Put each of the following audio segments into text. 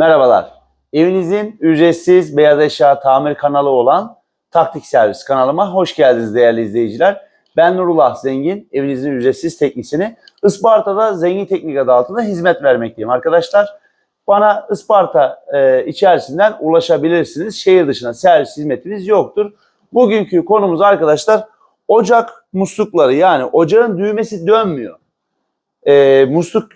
Merhabalar. Evinizin ücretsiz beyaz eşya tamir kanalı olan Taktik Servis kanalıma hoş geldiniz değerli izleyiciler. Ben Nurullah Zengin, evinizin ücretsiz teknisyeni. Isparta'da Zengin Teknik adı altında hizmet vermekteyim arkadaşlar. Bana Isparta e, içerisinden ulaşabilirsiniz. Şehir dışına servis hizmetiniz yoktur. Bugünkü konumuz arkadaşlar ocak muslukları yani ocağın düğmesi dönmüyor. E, musluk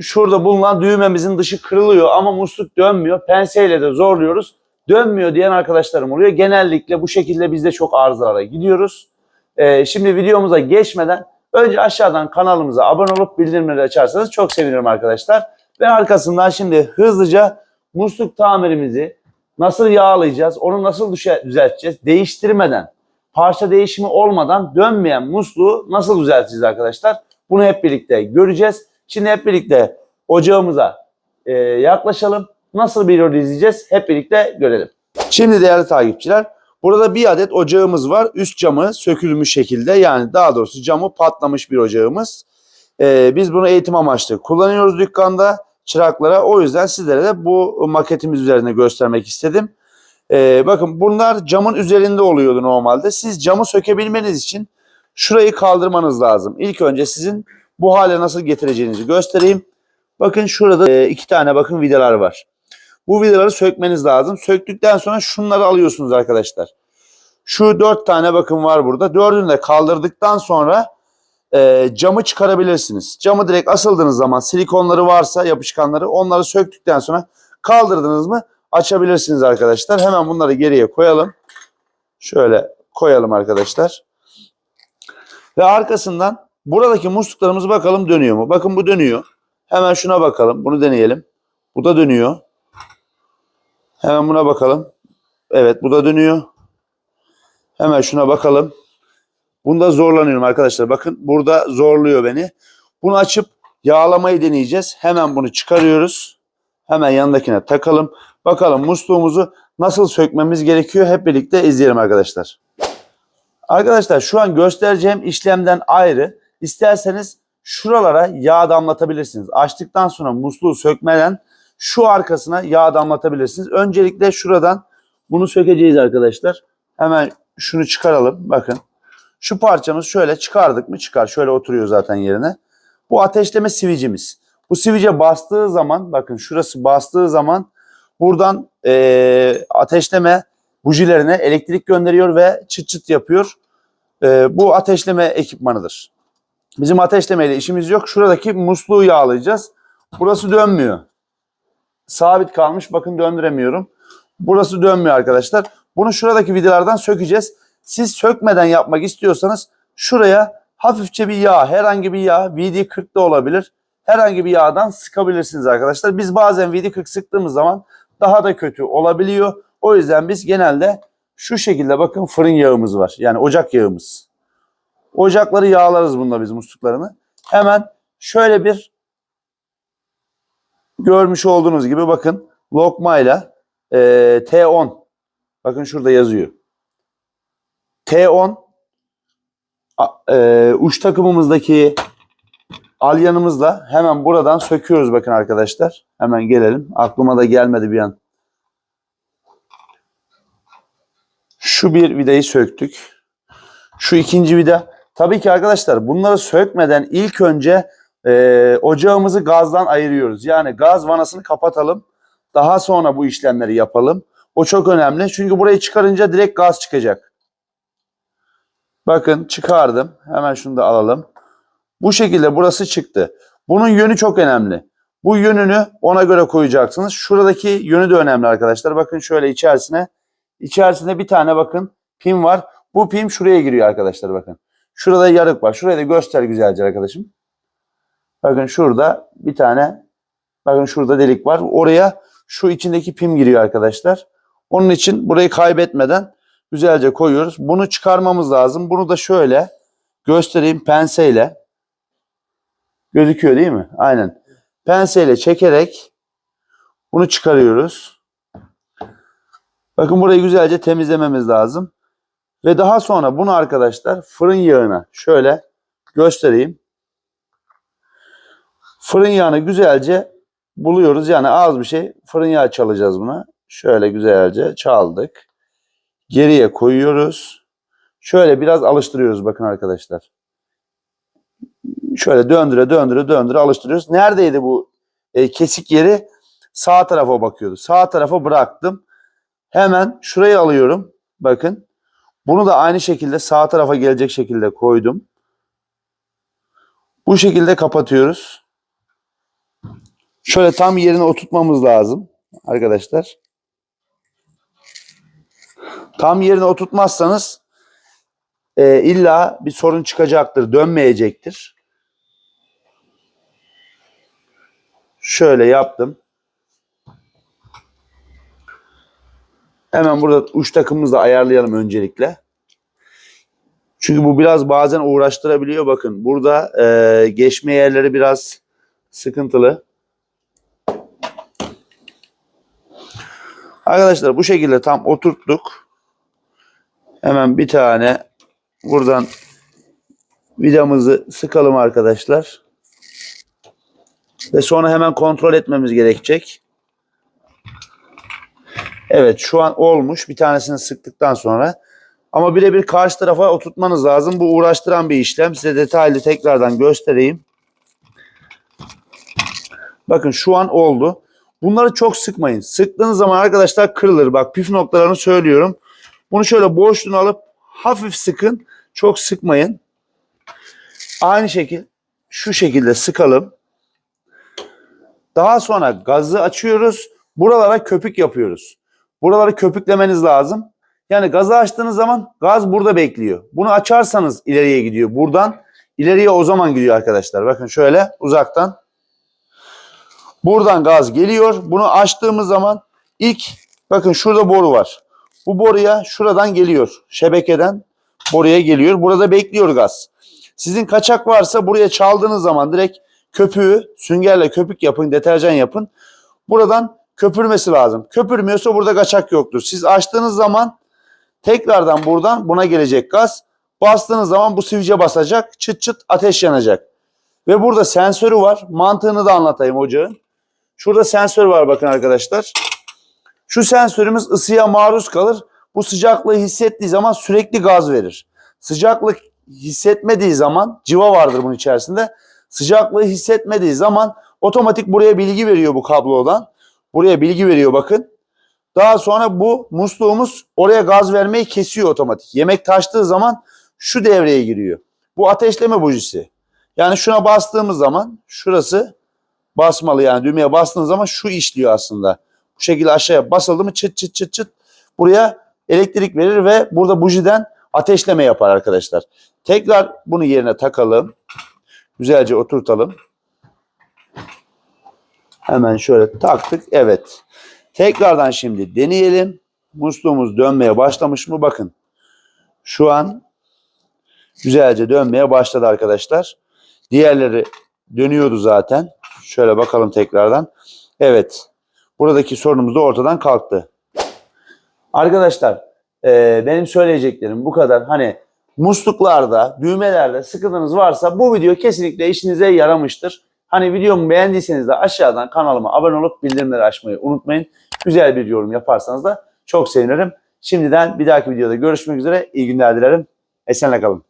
şurada bulunan düğmemizin dışı kırılıyor ama musluk dönmüyor. Penseyle de zorluyoruz. Dönmüyor diyen arkadaşlarım oluyor. Genellikle bu şekilde biz de çok arızalara gidiyoruz. Ee, şimdi videomuza geçmeden önce aşağıdan kanalımıza abone olup bildirimleri açarsanız çok sevinirim arkadaşlar. Ve arkasından şimdi hızlıca musluk tamirimizi nasıl yağlayacağız, onu nasıl düzelteceğiz, değiştirmeden, parça değişimi olmadan dönmeyen musluğu nasıl düzelteceğiz arkadaşlar? Bunu hep birlikte göreceğiz. Şimdi hep birlikte ocağımıza e, yaklaşalım. Nasıl bir yol izleyeceğiz hep birlikte görelim. Şimdi değerli takipçiler burada bir adet ocağımız var. Üst camı sökülmüş şekilde yani daha doğrusu camı patlamış bir ocağımız. E, biz bunu eğitim amaçlı kullanıyoruz dükkanda çıraklara. O yüzden sizlere de bu maketimiz üzerinde göstermek istedim. E, bakın bunlar camın üzerinde oluyordu normalde. Siz camı sökebilmeniz için şurayı kaldırmanız lazım. İlk önce sizin bu hale nasıl getireceğinizi göstereyim. Bakın şurada e, iki tane bakın vidalar var. Bu vidaları sökmeniz lazım. Söktükten sonra şunları alıyorsunuz arkadaşlar. Şu dört tane bakın var burada. Dördünü de kaldırdıktan sonra e, camı çıkarabilirsiniz. Camı direkt asıldığınız zaman silikonları varsa yapışkanları onları söktükten sonra kaldırdınız mı açabilirsiniz arkadaşlar. Hemen bunları geriye koyalım. Şöyle koyalım arkadaşlar. Ve arkasından buradaki musluklarımız bakalım dönüyor mu? Bakın bu dönüyor. Hemen şuna bakalım. Bunu deneyelim. Bu da dönüyor. Hemen buna bakalım. Evet bu da dönüyor. Hemen şuna bakalım. Bunda zorlanıyorum arkadaşlar. Bakın burada zorluyor beni. Bunu açıp yağlamayı deneyeceğiz. Hemen bunu çıkarıyoruz. Hemen yanındakine takalım. Bakalım musluğumuzu nasıl sökmemiz gerekiyor. Hep birlikte izleyelim arkadaşlar. Arkadaşlar şu an göstereceğim işlemden ayrı. İsterseniz şuralara yağ damlatabilirsiniz. Açtıktan sonra musluğu sökmeden şu arkasına yağ damlatabilirsiniz. Öncelikle şuradan bunu sökeceğiz arkadaşlar. Hemen şunu çıkaralım. Bakın. Şu parçamız şöyle çıkardık mı çıkar. Şöyle oturuyor zaten yerine. Bu ateşleme sivicimiz. Bu sivice bastığı zaman bakın şurası bastığı zaman buradan eee, ateşleme bujilerine elektrik gönderiyor ve çıt çıt yapıyor. Eee, bu ateşleme ekipmanıdır. Bizim ateşlemeyle işimiz yok. Şuradaki musluğu yağlayacağız. Burası dönmüyor. Sabit kalmış. Bakın döndüremiyorum. Burası dönmüyor arkadaşlar. Bunu şuradaki vidalardan sökeceğiz. Siz sökmeden yapmak istiyorsanız şuraya hafifçe bir yağ, herhangi bir yağ, VD40'da olabilir. Herhangi bir yağdan sıkabilirsiniz arkadaşlar. Biz bazen VD40 sıktığımız zaman daha da kötü olabiliyor. O yüzden biz genelde şu şekilde bakın fırın yağımız var. Yani ocak yağımız. Ocakları yağlarız bununla biz musluklarını. Hemen şöyle bir görmüş olduğunuz gibi bakın lokmayla e, T10 bakın şurada yazıyor. T10 a- e, uç takımımızdaki alyanımızla hemen buradan söküyoruz bakın arkadaşlar. Hemen gelelim. Aklıma da gelmedi bir an. Şu bir vidayı söktük. Şu ikinci vida. Tabii ki arkadaşlar bunları sökmeden ilk önce e, ocağımızı gazdan ayırıyoruz. Yani gaz vanasını kapatalım. Daha sonra bu işlemleri yapalım. O çok önemli. Çünkü burayı çıkarınca direkt gaz çıkacak. Bakın çıkardım. Hemen şunu da alalım. Bu şekilde burası çıktı. Bunun yönü çok önemli. Bu yönünü ona göre koyacaksınız. Şuradaki yönü de önemli arkadaşlar. Bakın şöyle içerisine. İçerisinde bir tane bakın pin var. Bu pin şuraya giriyor arkadaşlar bakın. Şurada yarık var. Şurayı da göster güzelce arkadaşım. Bakın şurada bir tane bakın şurada delik var. Oraya şu içindeki pim giriyor arkadaşlar. Onun için burayı kaybetmeden güzelce koyuyoruz. Bunu çıkarmamız lazım. Bunu da şöyle göstereyim penseyle. Gözüküyor değil mi? Aynen. Penseyle çekerek bunu çıkarıyoruz. Bakın burayı güzelce temizlememiz lazım. Ve daha sonra bunu arkadaşlar fırın yağına şöyle göstereyim. Fırın yağını güzelce buluyoruz. Yani az bir şey. Fırın yağı çalacağız buna. Şöyle güzelce çaldık. Geriye koyuyoruz. Şöyle biraz alıştırıyoruz bakın arkadaşlar. Şöyle döndüre döndüre döndüre alıştırıyoruz. Neredeydi bu e, kesik yeri? Sağ tarafa bakıyordu. Sağ tarafa bıraktım. Hemen şurayı alıyorum. Bakın. Bunu da aynı şekilde sağ tarafa gelecek şekilde koydum. Bu şekilde kapatıyoruz. Şöyle tam yerine oturtmamız lazım arkadaşlar. Tam yerine oturtmazsanız e, illa bir sorun çıkacaktır, dönmeyecektir. Şöyle yaptım. Hemen burada uç takımımızı da ayarlayalım öncelikle. Çünkü bu biraz bazen uğraştırabiliyor. Bakın burada e, geçme yerleri biraz sıkıntılı. Arkadaşlar bu şekilde tam oturttuk. Hemen bir tane buradan vidamızı sıkalım arkadaşlar. Ve sonra hemen kontrol etmemiz gerekecek. Evet şu an olmuş. Bir tanesini sıktıktan sonra. Ama birebir karşı tarafa oturtmanız lazım. Bu uğraştıran bir işlem. Size detaylı tekrardan göstereyim. Bakın şu an oldu. Bunları çok sıkmayın. Sıktığınız zaman arkadaşlar kırılır. Bak püf noktalarını söylüyorum. Bunu şöyle boşluğunu alıp hafif sıkın. Çok sıkmayın. Aynı şekil şu şekilde sıkalım. Daha sonra gazı açıyoruz. Buralara köpük yapıyoruz. Buraları köpüklemeniz lazım. Yani gazı açtığınız zaman gaz burada bekliyor. Bunu açarsanız ileriye gidiyor. Buradan ileriye o zaman gidiyor arkadaşlar. Bakın şöyle uzaktan. Buradan gaz geliyor. Bunu açtığımız zaman ilk bakın şurada boru var. Bu boruya şuradan geliyor. Şebekeden boruya geliyor. Burada bekliyor gaz. Sizin kaçak varsa buraya çaldığınız zaman direkt köpüğü süngerle köpük yapın, deterjan yapın. Buradan köpürmesi lazım. Köpürmüyorsa burada kaçak yoktur. Siz açtığınız zaman tekrardan buradan buna gelecek gaz. Bastığınız zaman bu sivice basacak. Çıt çıt ateş yanacak. Ve burada sensörü var. Mantığını da anlatayım ocağın. Şurada sensör var bakın arkadaşlar. Şu sensörümüz ısıya maruz kalır. Bu sıcaklığı hissettiği zaman sürekli gaz verir. Sıcaklık hissetmediği zaman civa vardır bunun içerisinde. Sıcaklığı hissetmediği zaman otomatik buraya bilgi veriyor bu kablodan. Buraya bilgi veriyor bakın. Daha sonra bu musluğumuz oraya gaz vermeyi kesiyor otomatik. Yemek taştığı zaman şu devreye giriyor. Bu ateşleme bujisi. Yani şuna bastığımız zaman şurası basmalı yani düğmeye bastığınız zaman şu işliyor aslında. Bu şekilde aşağıya basıldı mı çıt çıt çıt çıt buraya elektrik verir ve burada bujiden ateşleme yapar arkadaşlar. Tekrar bunu yerine takalım. Güzelce oturtalım. Hemen şöyle taktık. Evet. Tekrardan şimdi deneyelim. Musluğumuz dönmeye başlamış mı? Bakın. Şu an güzelce dönmeye başladı arkadaşlar. Diğerleri dönüyordu zaten. Şöyle bakalım tekrardan. Evet. Buradaki sorunumuz da ortadan kalktı. Arkadaşlar e, benim söyleyeceklerim bu kadar. Hani musluklarda, düğmelerde sıkıntınız varsa bu video kesinlikle işinize yaramıştır. Hani videomu beğendiyseniz de aşağıdan kanalıma abone olup bildirimleri açmayı unutmayın. Güzel bir yorum yaparsanız da çok sevinirim. Şimdiden bir dahaki videoda görüşmek üzere. İyi günler dilerim. Esenle kalın.